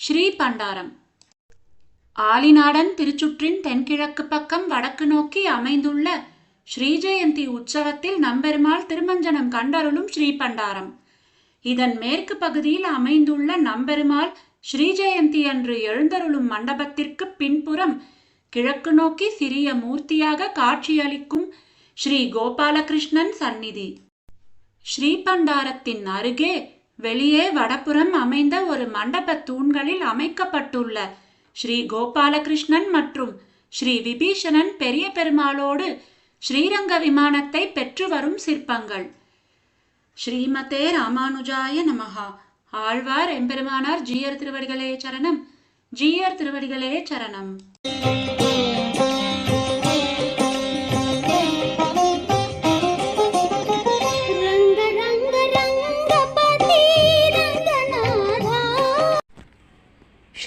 ஸ்ரீ பண்டாரம். ஆலிநாடன் திருச்சுற்றின் தென்கிழக்கு பக்கம் வடக்கு நோக்கி அமைந்துள்ள ஸ்ரீஜெயந்தி உற்சவத்தில் நம்பெருமாள் திருமஞ்சனம் கண்டருளும் ஸ்ரீபண்டாரம் இதன் மேற்கு பகுதியில் அமைந்துள்ள நம்பெருமாள் ஸ்ரீஜெயந்தி அன்று எழுந்தருளும் மண்டபத்திற்கு பின்புறம் கிழக்கு நோக்கி சிறிய மூர்த்தியாக காட்சியளிக்கும் ஸ்ரீ கோபாலகிருஷ்ணன் சந்நிதி. ஸ்ரீபண்டாரத்தின் அருகே வெளியே வடபுறம் அமைந்த ஒரு மண்டப தூண்களில் அமைக்கப்பட்டுள்ள ஸ்ரீ கோபாலகிருஷ்ணன் மற்றும் ஸ்ரீ விபீஷணன் பெரிய பெருமாளோடு ஸ்ரீரங்க விமானத்தை பெற்று வரும் சிற்பங்கள். ஸ்ரீமதே ராமானுஜாய நமஹா. ஆழ்வார் எம்பெருமானார் ஜீயர் திருவடிகளே சரணம். ஜீயர் திருவடிகளே சரணம்.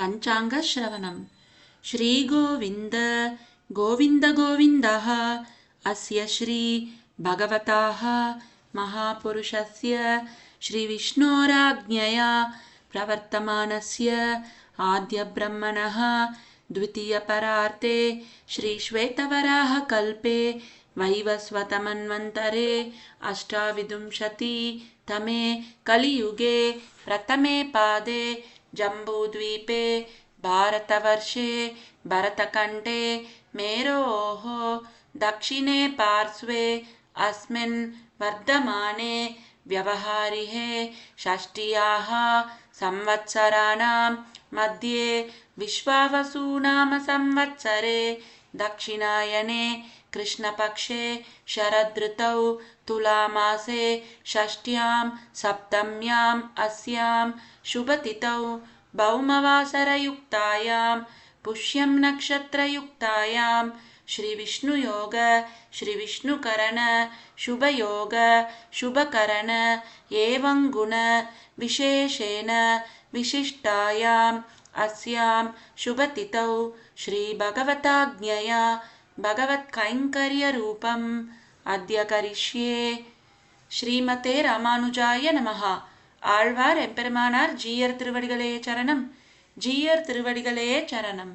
पञ्चाङ्गश्रवणम् श्रीगोविन्द गोविन्द गोविन्दः अस्य श्री भगवताः महापुरुषस्य श्रीविष्णोराज्ञया प्रवर्तमानस्य आद्यब्रह्मणः द्वितीयपरार्ते श्रीश्वेतवराहकल्पे वैवस्वतमन्वन्तरे अष्टाविंशति तमे कलियुगे प्रथमे पादे जम्बूद्वीपे भारतवर्षे भरतकण्ठे मेरोः दक्षिणे पार्श्वे अस्मिन् वर्धमाने व्यवहारिहे षष्ट्याः संवत्सराणां मध्ये विश्वावसूनाम संवत्सरे दक्षिणायने कृष्णपक्षे शरदृतौ तुलामासे षष्ट्यां सप्तम्याम् अस्यां शुभतिथौ भौमवासरयुक्तायां पुष्यं नक्षत्रयुक्तायां श्रीविष्णुयोग श्रीविष्णुकरण शुभयोग शुभकरण एवं गुण विशेषेण विशिष्टायाम् अस्यां शुभतिथौ श्रीभगवताज्ञया भगवत्कैङ्कर्यरूपम् अद्य करिष्ये ஸ்ரீமதே ராமானுஜாய நமஹா ஆழ்வார் எம்பெருமானார் ஜீயர் திருவடிகளே சரணம் ஜீயர் திருவடிகளே சரணம்